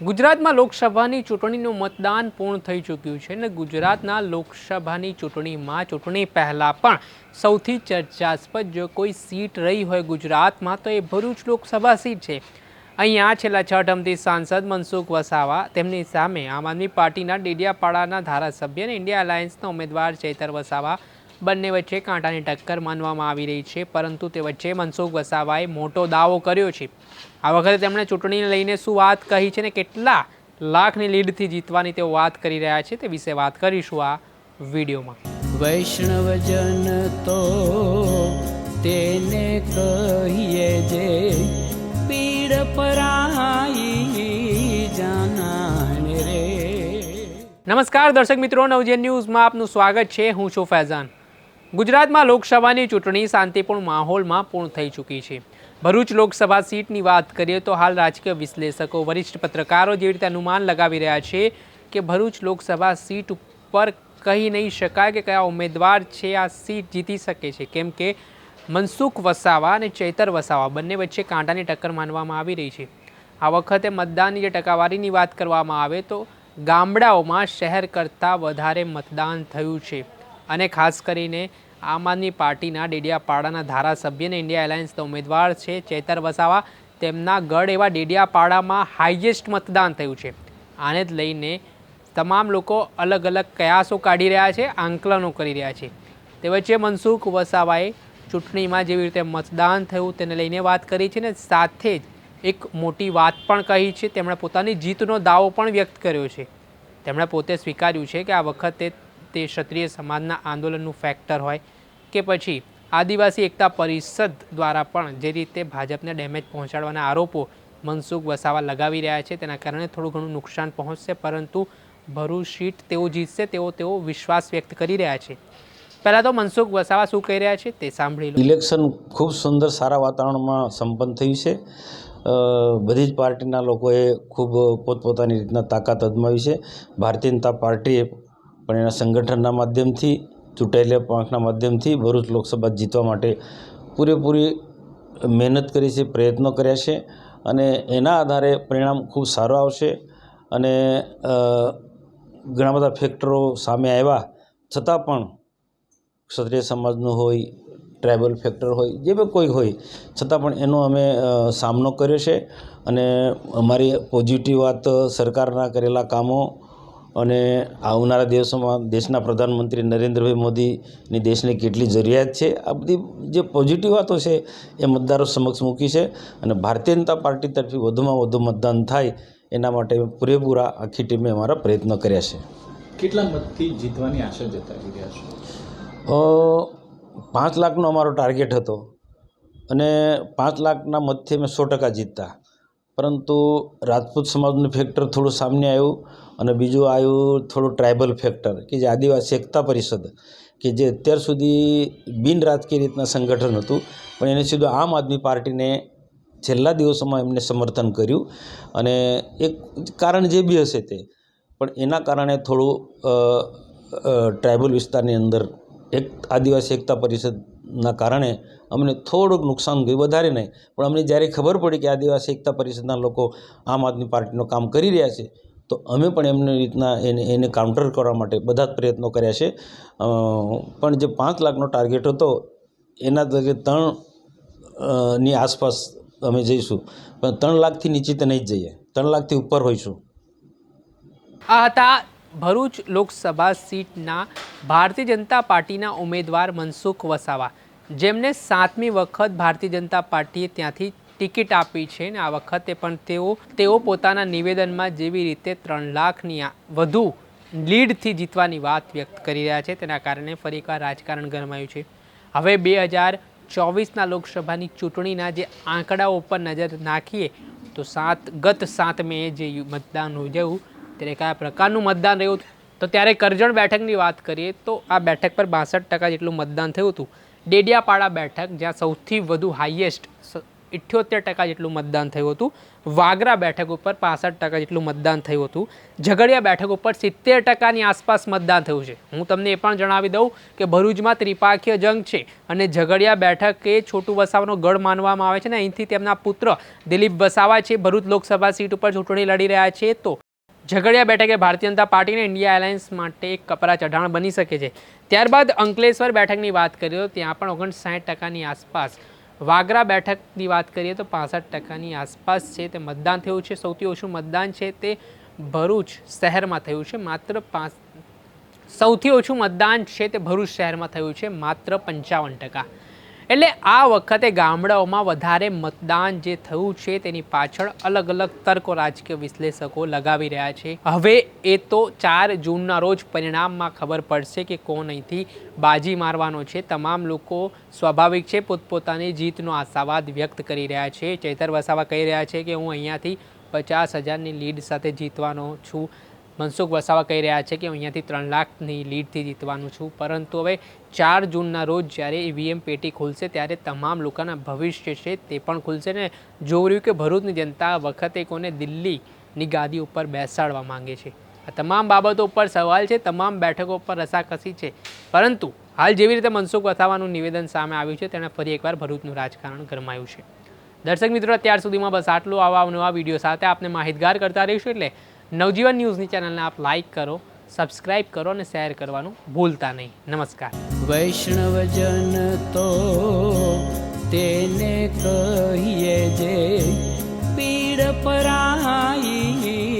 ગુજરાતમાં લોકસભાની ચૂંટણીનું મતદાન પૂર્ણ થઈ ચૂક્યું છે અને ગુજરાતના લોકસભાની ચૂંટણીમાં ચૂંટણી પહેલાં પણ સૌથી ચર્ચાસ્પદ જો કોઈ સીટ રહી હોય ગુજરાતમાં તો એ ભરૂચ લોકસભા સીટ છે. અહીંયા છેલ્લા છ ટર્મથી સાંસદ મનસુખ વસાવા, તેમની સામે આમ આદમી પાર્ટીના ડેડિયાપાડાના ધારાસભ્ય અને ઇન્ડિયા અલાયન્સના ઉમેદવાર ચૈતર વસાવા બંને વચ્ચે કાંટાની ટક્કર માનવામાં આવી રહી છે પરંતુ તે વચ્ચે મનસુખ વસાવાએ મોટો દાવો કર્યો છે. આ વખતે તેમણે ચૂંટણીને લઈને શું વાત કહી છે ને કેટલા લાખની લીડથી જીતવાની તેઓ વાત કરી રહ્યા છે તે વિશે વાત કરીશું આ વિડીયોમાં. વૈષ્ણવજન તો તેને કહીએ જે પીડ પરાઈ રે. નમસ્કાર દર્શક મિત્રો નવજે ન્યૂઝમાં આપનું સ્વાગત છે. હું છું ફૈઝાન. ગુજરાતમાં લોકસભાની ચૂંટણી શાંતિપૂર્ણ માહોલમાં પૂર્ણ થઈ ચૂકી છે. ભરૂચ લોકસભા સીટની વાત કરીએ તો હાલ રાજકીય વિશ્લેષકો, વરિષ્ઠ પત્રકારો જેવી રીતે અનુમાન લગાવી રહ્યા છે કે ભરૂચ લોકસભા સીટ ઉપર કહી નહીં શકાય કે કયા ઉમેદવાર છે, આ સીટ જીતી શકે છે. કેમ કે મનસુખ વસાવા અને ચૈતર વસાવા બંને વચ્ચે કાંટાની ટક્કર માનવામાં આવી રહી છે. આ વખતે મતદાનની જે ટકાવારીની વાત કરવામાં આવે તો ગામડાઓમાં શહેર કરતાં વધારે મતદાન થયું છે. અને ખાસ કરીને આમ આદમી પાર્ટીના ડેડિયાપાડાના ધારાસભ્ય અને ઇન્ડિયા એલાયન્સના ઉમેદવાર છે ચેતર વસાવા. તેમના ગઢ એવા ડેડિયાપાડામાં હાઈએસ્ટ મતદાન થયું છે. આને જ લઈને તમામ લોકો અલગ અલગ કયાસો કાઢી રહ્યા છે, આંકલનો કરી રહ્યા છે. તે વચ્ચે મનસુખ વસાવાએ ચૂંટણીમાં જેવી રીતે મતદાન થયું તેને લઈને વાત કરી છે ને સાથે જ એક મોટી વાત પણ કહી છે. તેમણે પોતાની જીતનો દાવો પણ વ્યક્ત કર્યો છે. તેમણે પોતે સ્વીકાર્યું છે કે આ વખતે તે ક્ષત્રિય સમાજના આંદોલનનું ફેક્ટર હોય કે પછી આદિવાસી એકતા પરિષદ દ્વારા પણ જે રીતે ભાજપને ડેમેજ પહોંચાડવાના આરોપો મનસુખ વસાવા લગાવી રહ્યા છે, તેના કારણે થોડું ઘણું નુકસાન પહોંચશે, પરંતુ ભરૂચ સીટ તેઓ જીતશે તેવો તેઓ વિશ્વાસ વ્યક્ત કરી રહ્યા છે. પહેલાં તો મનસુખ વસાવા શું કહી રહ્યા છે તે સાંભળી લો. ઇલેક્શન ખૂબ સુંદર સારા વાતાવરણમાં સંપન્ન થયું છે. બધી જ પાર્ટીના લોકોએ ખૂબ પોતપોતાની રીતના તાકાત અજમાવી છે. ભારતીય જનતા પાર્ટીએ પણ એના સંગઠનના માધ્યમથી, ચૂંટાયેલા પાંખના માધ્યમથી ભરૂચ લોકસભા જીતવા માટે પૂરેપૂરી મહેનત કરી છે, પ્રયત્નો કર્યા છે અને એના આધારે પરિણામ ખૂબ સારું આવશે અને ઘણા બધા ફેક્ટરો સામે આવ્યા. છતાં પણ ક્ષત્રિય સમાજનું હોય, ટ્રાઇબલ ફેક્ટર હોય, જે બી કોઈ હોય, છતાં પણ એનો અમે સામનો કર્યો છે અને અમારી પોઝિટિવ વાત સરકારના કરેલા કામો અને આવનારા દિવસોમાં દેશના પ્રધાનમંત્રી નરેન્દ્રભાઈ મોદીની દેશને કેટલી જરૂરિયાત છે? આ બધી જે પોઝિટિવ વાતો છે એ મતદારો સમક્ષ મૂકી છે અને ભારતીય જનતા પાર્ટી તરફથી વધુમાં વધુ મતદાન થાય એના માટે પૂરેપૂરા આખી ટીમે અમારા પ્રયત્નો કર્યા છે. કેટલા મતથી જીતવાની આશા જતાવી રહ્યા છો? પાંચ લાખનો અમારો ટાર્ગેટ હતો અને પાંચ લાખના મતથી અમે સો ટકા જીતતા. પરંતુ રાજપૂત સમાજનું ફેક્ટર થોડું સામને આવ્યું. અને બીજું આવ્યું થોડું ટ્રાઇબલ ફેક્ટર કે જે આદિવાસી એકતા પરિષદ, કે જે અત્યાર સુધી બિન રાજકીય રીતના સંગઠન હતું, પણ એને સીધું આમ આદમી પાર્ટીને છેલ્લા દિવસોમાં એમને સમર્થન કર્યું. અને એક કારણ જે બી હશે તે, પણ એના કારણે થોડું ટ્રાઇબલ વિસ્તારની અંદર એક આદિવાસી એકતા પરિષદના કારણે અમને થોડુંક નુકસાન ગયું, વધારે નહીં. પણ અમને જ્યારે ખબર પડી કે આદિવાસી એકતા પરિષદના લોકો આમ આદમી પાર્ટીનું કામ કરી રહ્યા છે તો અમે પણ એમની રીતના એને એને કાઉન્ટર કરવા માટે બધા જ પ્રયત્નો કર્યા છે. પણ જે પાંચ લાખનો ટાર્ગેટ હતો, એના તરીકે ત્રણની આસપાસ અમે જઈશું. પણ ત્રણ લાખથી નીચે તો નહીં જ જઈએ. ત્રણ લાખથી ઉપર હોઈશું. આ હતા ભરૂચ લોકસભા સીટના ભારતીય જનતા પાર્ટીના ઉમેદવાર મનસુખ વસાવા. જેમને સાતમી વખત ભારતીય જનતા પાર્ટીએ ત્યાંથી ટિકિટ આપી છે ને આ વખતે પણ તેઓ તેઓ પોતાના નિવેદનમાં જેવી રીતે ત્રણ લાખની વધુ લીડથી જીતવાની વાત વ્યક્ત કરી રહ્યા છે. તેના કારણે ફરી એકવાર રાજકારણ ગરમાયું છે. હવે બે હજાર ચોવીસના લોકસભાની ચૂંટણીના જે આંકડાઓ પર નજર નાખીએ તો સાત, ગત સાત મે જે મતદાન યોજાયું ત્યારે કયા પ્રકારનું મતદાન રહ્યું? તો ત્યારે કરજણ બેઠકની વાત કરીએ તો આ બેઠક પર બાસઠ ટકા જેટલું મતદાન થયું હતું. ડેડિયાપાડા બેઠક, જ્યાં સૌથી વધુ હાઈએસ્ટ ઇઠ્યોતેર ટકા જેટલું મતદાન થયું હતું. વાગરા બેઠક ઉપર પાસઠ ટકા જેટલું મતદાન થયું હતું. ઝઘડિયા બેઠક ઉપર સિત્તેર ટકાની આસપાસ મતદાન થયું છે. હું તમને એ પણ જણાવી દઉં કે ભરૂચમાં ત્રિપાખીય જંગ છે અને ઝઘડિયા બેઠક એ છોટું વસાવાનો ગઢ માનવામાં આવે છે ને અહીંથી તેમના પુત્ર દિલીપ વસાવા છે. ભરૂચ લોકસભા સીટ ઉપર ચૂંટણી લડી રહ્યા છે તો ઝઘડિયા બેઠકે ભારતીય જનતા પાર્ટીને ઇન્ડિયા એલાયન્સ માટે એક કપરા ચઢાણ બની શકે છે. ત્યારબાદ અંકલેશ્વર બેઠકની વાત કરીએ તો ત્યાં પણ ઓગણસાઠ ટકાની આસપાસ વાગરા બેઠકની વાત કરીએ તો પાસઠ ટકાની આસપાસ છે તે મતદાન થયું છે. સૌથી ઓછું મતદાન છે તે ભરૂચ શહેરમાં થયું છે. માત્ર પાંચ સૌથી ઓછું મતદાન છે તે ભરૂચ શહેરમાં થયું છે. માત્ર પંચાવન ટકા. એટલે આ વખતે ગામડાઓમાં વધારે મતદાન જે થયું છે તેની પાછળ અલગ અલગ તર્કો રાજકીય વિશ્લેષકો લગાવી રહ્યા છે. હવે એ તો ચાર જૂનના રોજ પરિણામમાં ખબર પડશે કે કોણ અહીંથી બાજી મારવાનો છે. તમામ લોકો સ્વાભાવિક છે, પોતપોતાની જીતનો આશાવાદ વ્યક્ત કરી રહ્યા છે. ચૈતર વસાવા કહી રહ્યા છે કે હું અહીંયાથી પચાસ હજારની લીડ સાથે જીતવાનો છું. મનસુખ વસાવા કહી રહ્યા છે કે અહીંયાથી ત્રણ લાખની લીડથી જીતવાનું છું. પરંતુ હવે ચાર જૂનના રોજ જ્યારે ઈવીએમ પેટી ખુલશે ત્યારે તમામ લોકોના ભવિષ્ય છે તે પણ ખુલશે ને જોવું રહ્યું કે ભરૂચની જનતા વખતે કોને દિલ્હીની ગાદી ઉપર બેસાડવા માંગે છે. આ તમામ બાબતો ઉપર સવાલ છે, તમામ બેઠકો પર રસાકસી છે. પરંતુ હાલ જેવી રીતે મનસુખ વસાવાનું નિવેદન સામે આવ્યું છે, તેણે ફરી એકવાર ભરૂચનું રાજકારણ ગરમાયું છે. દર્શક મિત્રો, અત્યાર સુધીમાં બસ આટલું. આવા નવા વીડિયો સાથે આપને માહિતગાર કરતા રહીશું એટલે નવજીવન ન્યૂઝની ચેનલને આપ લાઇક કરો સબસ્ક્રાઇબ કરો અને શેર કરવાનું ભૂલતા નહીં. નમસ્કાર. વૈષ્ણવજન તો તેને કહીએ જે પીડ પરાઈ